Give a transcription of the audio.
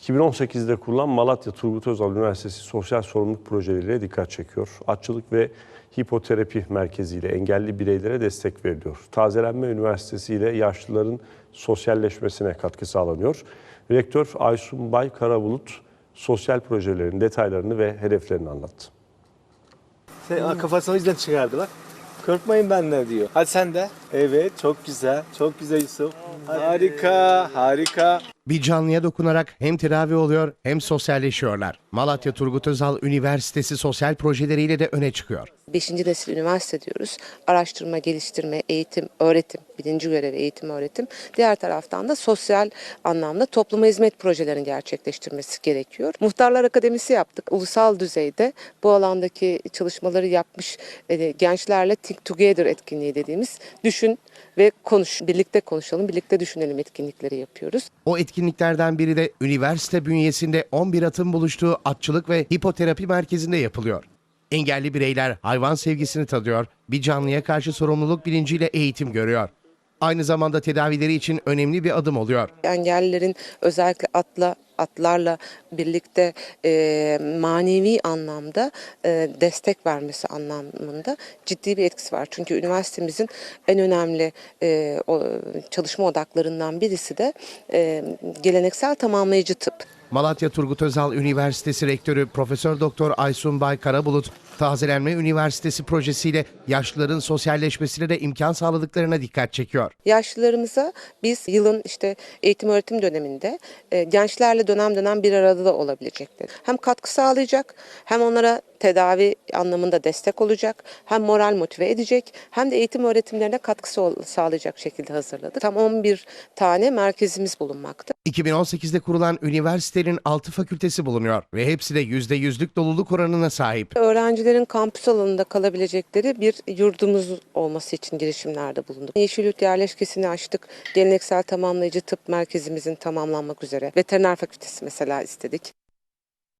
2018'de kurulan Malatya Turgut Özal Üniversitesi Sosyal Sorumluluk Projeleriyle dikkat çekiyor. Açlık ve hipoterapi merkeziyle engelli bireylere destek veriliyor. Tazelenme Üniversitesi ile yaşlıların sosyalleşmesine katkı sağlanıyor. Rektör Aysun Bay Karabulut sosyal projelerin detaylarını ve hedeflerini anlattı. Sen, kafasını yüzden çıkardı bak. Korkmayın benden diyor. Hadi sen de. Evet çok güzel. Çok güzel Yusuf. Harika. Harika. Bir canlıya dokunarak hem tedavi oluyor hem sosyalleşiyorlar. Malatya Turgut Özal Üniversitesi sosyal projeleriyle de öne çıkıyor. Beşinci nesil üniversite diyoruz. Araştırma, geliştirme, eğitim, öğretim, birinci görevi eğitim, öğretim. Diğer taraftan da sosyal anlamda topluma hizmet projelerini gerçekleştirmesi gerekiyor. Muhtarlar Akademisi yaptık. Ulusal düzeyde bu alandaki çalışmaları yapmış e, gençlerle Think Together etkinliği dediğimiz düşün ve konuş, birlikte konuşalım, birlikte düşünelim etkinlikleri yapıyoruz. O etkinliklerden biri de üniversite bünyesinde 11 atın buluştuğu atçılık ve hipoterapi merkezinde yapılıyor. Engelli bireyler hayvan sevgisini tadıyor, bir canlıya karşı sorumluluk bilinciyle eğitim görüyor. Aynı zamanda tedavileri için önemli bir adım oluyor. engellilerin özellikle atla atlarla birlikte e, manevi anlamda e, destek vermesi anlamında ciddi bir etkisi var. Çünkü üniversitemizin en önemli e, o, çalışma odaklarından birisi de e, geleneksel tamamlayıcı tıp. Malatya Turgut Özal Üniversitesi Rektörü Profesör Doktor Aysun Bay Karabulut, Tazelenme Üniversitesi projesiyle yaşlıların sosyalleşmesine de imkan sağladıklarına dikkat çekiyor. Yaşlılarımıza biz yılın işte eğitim öğretim döneminde e, gençlerle dönem dönem bir arada da olabilecekler. Hem katkı sağlayacak hem onlara tedavi anlamında destek olacak hem moral motive edecek hem de eğitim öğretimlerine katkısı sağlayacak şekilde hazırladık. Tam 11 tane merkezimiz bulunmakta. 2018'de kurulan üniversitenin 6 fakültesi bulunuyor ve hepsi de %100'lük doluluk oranına sahip. Öğrencilerin kampüs alanında kalabilecekleri bir yurdumuz olması için girişimlerde bulunduk. Yeşilyurt yerleşkesini açtık. Geleneksel tamamlayıcı tıp merkezimizin tamamlanmak üzere. Veteriner fakültesi mesela istedik.